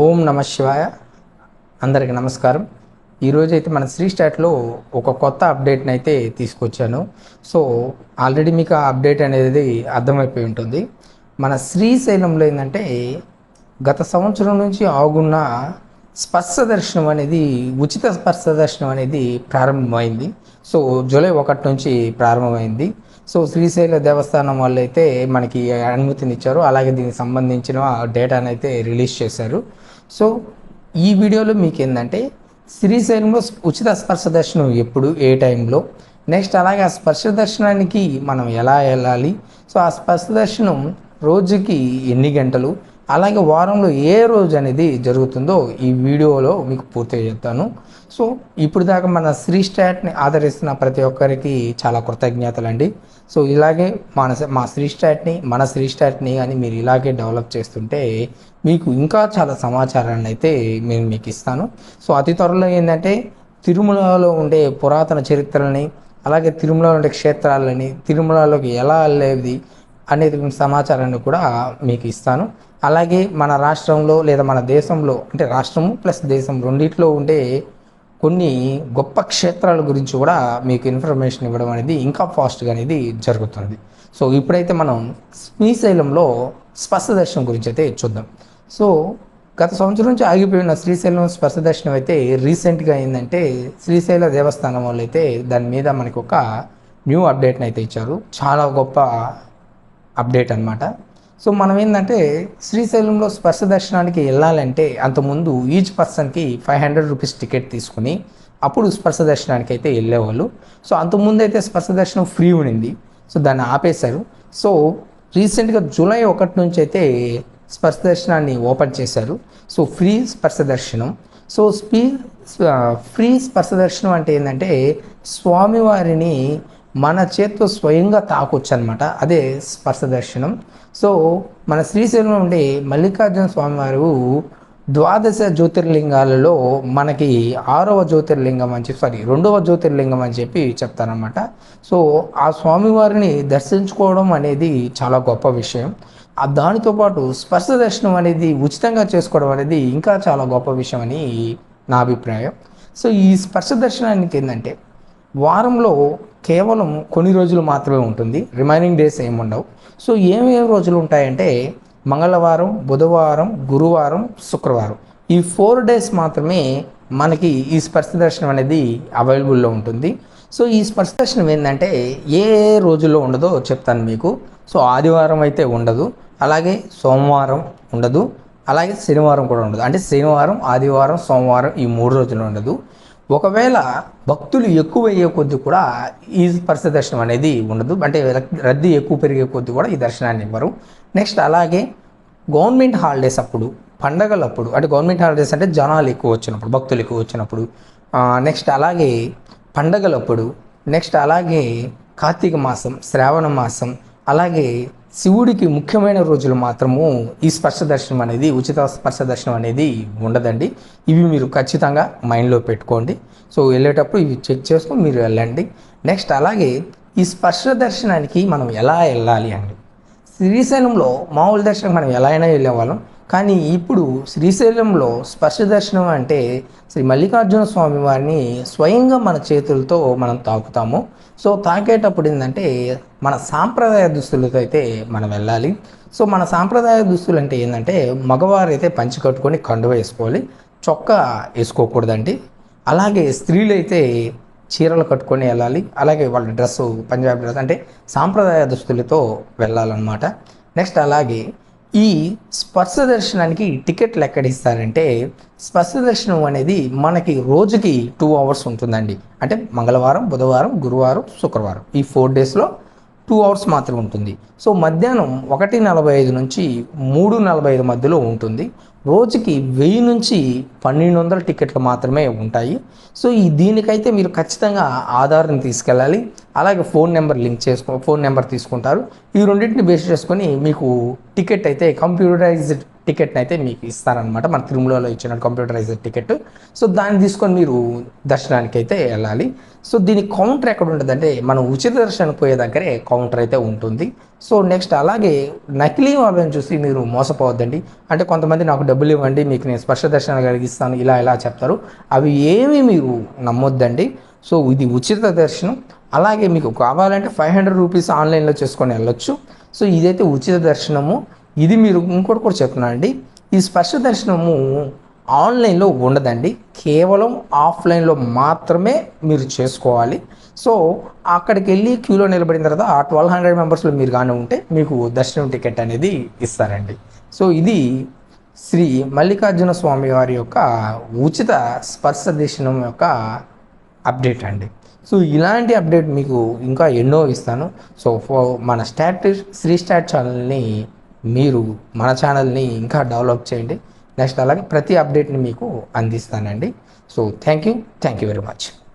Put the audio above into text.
ఓం నమ శివాయ. అందరికీ నమస్కారం. ఈరోజు అయితే మన శ్రీ స్టాట్లో ఒక కొత్త అప్డేట్ని అయితే తీసుకొచ్చాను. సో ఆల్రెడీ మీకు ఆ అప్డేట్ అనేది అర్థమైపోయి ఉంటుంది. మన శ్రీశైలంలో ఏంటంటే గత సంవత్సరం నుంచి ఆగున్న స్పర్శ దర్శనం అనేది ఉచిత స్పర్శ దర్శనం అనేది ప్రారంభమైంది. సో జూలై ఒకటి నుంచి ప్రారంభమైంది. సో శ్రీశైల దేవస్థానం వాళ్ళు అయితే మనకి అనుమతిని ఇచ్చారు అలాగే దీనికి సంబంధించిన డేటాను అయితే రిలీజ్ చేశారు. సో ఈ వీడియోలో మీకు ఏంటంటే శ్రీశైలంలో ఉచిత స్పర్శ దర్శనం ఎప్పుడు ఏ టైంలో? నెక్స్ట్ అలాగే ఆ స్పర్శ దర్శనానికి మనం ఎలా వెళ్ళాలి? సో ఆ స్పర్శ దర్శనం రోజుకి ఎన్ని గంటలు? అలాగే వారంలో ఏ రోజు అనేది జరుగుతుందో ఈ వీడియోలో మీకు పూర్తిగా చెప్తాను. సో ఇప్పుడు దాకా మన శ్రీ స్టాట్ని ఆదరిస్తున్న ప్రతి ఒక్కరికి చాలా కృతజ్ఞతలు అండి సో ఇలాగే మన మా శ్రీ స్టాట్ని మన శ్రీ స్టాట్ని అని మీరు ఇలాగే డెవలప్ చేస్తుంటే మీకు ఇంకా చాలా సమాచారాన్ని అయితే నేను మీకు ఇస్తాను. సో అతి త్వరలో ఏంటంటే తిరుమలలో ఉండే పురాతన చరిత్రలని అలాగే తిరుమలలో ఉండే క్షేత్రాలని తిరుమలలోకి ఎలా వెళ్ళేది అనేది సమాచారాన్ని కూడా మీకు ఇస్తాను. అలాగే మన రాష్ట్రంలో లేదా మన దేశంలో అంటే రాష్ట్రము ప్లస్ దేశం రెండిట్లో ఉండే కొన్ని గొప్ప క్షేత్రాల గురించి కూడా మీకు ఇన్ఫర్మేషన్ ఇవ్వడం అనేది ఇంకా ఫాస్ట్గా అనేది జరుగుతుంది. సో ఇప్పుడైతే మనం శ్రీశైలంలో స్పర్శ దర్శనం గురించి అయితే చూద్దాం. సో గత సంవత్సరం నుంచి ఆగిపోయిన శ్రీశైలం స్పర్శ దర్శనం అయితే రీసెంట్గా ఏంటంటే శ్రీశైల దేవస్థానం వాళ్ళు అయితే దాని మీద మనకి ఒక న్యూ అప్డేట్ని అయితే ఇచ్చారు. చాలా గొప్ప అప్డేట్ అనమాట సో మనం ఏంటంటే శ్రీశైలంలో స్పర్శ దర్శనానికి వెళ్ళాలంటే అంతకుముందు ఈచ్ పర్సన్కి ఫైవ్ హండ్రెడ్ రూపీస్ టికెట్ తీసుకుని అప్పుడు స్పర్శ దర్శనానికి అయితే వెళ్ళేవాళ్ళు. సో అంతకుముందు అయితే స్పర్శ దర్శనం ఫ్రీ ఉండింది. సో దాన్ని ఆపేశారు. సో రీసెంట్గా జూలై ఒకటి నుంచి అయితే స్పర్శ దర్శనాన్ని ఓపెన్ చేశారు. సో ఫ్రీ స్పర్శ దర్శనం. సో స్పీ ఫ్రీ స్పర్శ దర్శనం అంటే ఏంటంటే స్వామివారిని మన చేత్తో స్వయంగా తాకొచ్చు అనమాట అదే స్పర్శ దర్శనం. సో మన శ్రీశైలంలో ఉండే మల్లికార్జున స్వామివారు ద్వాదశ జ్యోతిర్లింగాలలో మనకి ఆరవ జ్యోతిర్లింగం అని చెప్పి సారీ రెండవ జ్యోతిర్లింగం అని చెప్పి చెప్తారనమాట సో ఆ స్వామివారిని దర్శించుకోవడం అనేది చాలా గొప్ప విషయం. ఆ దానితో పాటు స్పర్శ దర్శనం అనేది ఉచితంగా చేసుకోవడం అనేది ఇంకా చాలా గొప్ప విషయం అని నా అభిప్రాయం. సో ఈ స్పర్శ దర్శనానికి ఏంటంటే వారంలో కేవలం కొన్ని రోజులు మాత్రమే ఉంటుంది. రిమైనింగ్ డేస్ ఏముండవు సో ఏమేమి రోజులు ఉంటాయంటే మంగళవారం బుధవారం గురువారం శుక్రవారం. ఈ ఫోర్ డేస్ మాత్రమే మనకి ఈ స్పర్శ దర్శనం అనేది అవైలబుల్లో ఉంటుంది. సో ఈ స్పర్శ దర్శనం ఏంటంటే ఏ ఏ రోజుల్లో ఉండదో చెప్తాను మీకు. సో ఆదివారం అయితే ఉండదు. అలాగే సోమవారం ఉండదు. అలాగే శనివారం కూడా ఉండదు. అంటే శనివారం ఆదివారం సోమవారం ఈ మూడు రోజులు ఉండదు. ఒకవేళ భక్తులు ఎక్కువ అయ్యే కూడా ఈ స్పర్శ దర్శనం అనేది ఉండదు. అంటే రద్దీ ఎక్కువ పెరిగే కొద్ది కూడా ఈ దర్శనాన్ని ఇవ్వరు. నెక్స్ట్ అలాగే గవర్నమెంట్ హాలిడేస్ అప్పుడు పండగలప్పుడు అంటే గవర్నమెంట్ హాలిడేస్ అంటే జనాలు ఎక్కువ వచ్చినప్పుడు భక్తులు ఎక్కువ వచ్చినప్పుడు నెక్స్ట్ అలాగే పండగలప్పుడు నెక్స్ట్ అలాగే కార్తీక మాసం శ్రావణ మాసం అలాగే శివుడికి ముఖ్యమైన రోజులు మాత్రము ఈ స్పర్శ దర్శనం అనేది ఉచిత స్పర్శ దర్శనం అనేది ఉండదండి. ఇవి మీరు ఖచ్చితంగా మైండ్లో పెట్టుకోండి. సో వెళ్ళేటప్పుడు ఇవి చెక్ చేసుకొని మీరు వెళ్ళండి. నెక్స్ట్ అలాగే ఈ స్పర్శ దర్శనానికి మనం ఎలా వెళ్ళాలి అండి? శ్రీశైలంలో మామూలు దర్శనం మనం ఎలా అయినా వెళ్ళేవాళ్ళం. కానీ ఇప్పుడు శ్రీశైలంలో స్పర్శ దర్శనం అంటే శ్రీ మల్లికార్జున స్వామి వారిని స్వయంగా మన చేతులతో మనం తాకుతాము. సో తాకేటప్పుడు ఏంటంటే మన సాంప్రదాయ దుస్తులతో అయితే మనం వెళ్ళాలి. సో మన సాంప్రదాయ దుస్తులు అంటే ఏంటంటే మగవారు అయితే పంచి కట్టుకొని కండువ వేసుకోవాలి చొక్కా వేసుకోకూడదండి. అలాగే స్త్రీలు అయితే చీరలు కట్టుకొని వెళ్ళాలి అలాగే వాళ్ళ డ్రెస్సు పంజాబీ డ్రెస్ అంటే సాంప్రదాయ దుస్తులతో వెళ్ళాలన్నమాట. నెక్స్ట్ అలాగే ఈ స్పర్శ దర్శనానికి టికెట్లు ఎక్కడ ఇస్తారంటే స్పర్శ దర్శనం అనేది మనకి రోజుకి టూ అవర్స్ ఉంటుందండి. అంటే మంగళవారం బుధవారం గురువారం శుక్రవారం ఈ ఫోర్ డేస్లో టూ అవర్స్ మాత్రమే ఉంటుంది. సో మధ్యాహ్నం ఒకటి నలభై ఐదు నుంచి మూడు నలభై ఐదు మధ్యలో ఉంటుంది. రోజుకి వెయ్యి నుంచి పన్నెండు వందల టికెట్లు మాత్రమే ఉంటాయి. సో ఈ దీనికైతే మీరు ఖచ్చితంగా ఆధార్ని తీసుకెళ్ళాలి. అలాగే ఫోన్ నెంబర్ లింక్ చేసుకో ఫోన్ నెంబర్ తీసుకుంటారు. ఈ రెండింటిని బేస్ చేసుకొని మీకు టికెట్ అయితే కంప్యూటరైజ్డ్ టికెట్ని అయితే మీకు ఇస్తారనమాట మన తిరుమలలో ఇచ్చిన కంప్యూటరైజ్డ్ టికెట్. సో దాన్ని తీసుకొని మీరు దర్శనానికి అయితే వెళ్ళాలి. సో దీని కౌంటర్ ఎక్కడ ఉండదంటే మనం ఉచిత దర్శనం పోయే దగ్గరే కౌంటర్ అయితే ఉంటుంది. సో నెక్స్ట్ అలాగే నకిలీ వాళ్ళని చూసి మీరు మోసపోవద్దండి. అంటే కొంతమంది నాకు డబ్బులు ఇవ్వండి మీకు నేను స్పర్శ దర్శనం కలిగిస్తాను ఇలా ఇలా చెప్తారు. అవి ఏమీ మీరు నమ్మొద్దండి. సో ఇది ఉచిత దర్శనం. అలాగే మీకు కావాలంటే ఫైవ్ హండ్రెడ్ రూపీస్ ఆన్లైన్లో చేసుకొని వెళ్ళొచ్చు. సో ఇదైతే ఉచిత దర్శనము. ఇది మీరు ఇంకోటి కూడా చెప్తున్నానండి. ఈ స్పర్శ దర్శనము ఆన్లైన్లో ఉండదండి. కేవలం ఆఫ్లైన్లో మాత్రమే మీరు చేసుకోవాలి. సో అక్కడికి వెళ్ళి క్యూలో నిలబడిన తర్వాత ఆ ట్వెల్వ్ హండ్రెడ్ మెంబర్స్లో మీరు కానీ ఉంటే మీకు దర్శనం టికెట్ అనేది ఇస్తారండి. సో ఇది శ్రీ మల్లికార్జున స్వామి వారి యొక్క ఉచిత స్పర్శ దర్శనం యొక్క అప్డేట్ అండి. సో ఇలాంటి అప్డేట్ మీకు ఇంకా ఎన్నో ఇస్తాను. సో ఫో- మన స్టాట్ శ్రీ స్టాట్ ఛానల్ని మీరు మన ఛానల్ని ఇంకా డెవలప్ చేయండి. నెక్స్ట్ అలాగే ప్రతి అప్డేట్ని మీకు అందిస్తానండి. So thank you thank you very much.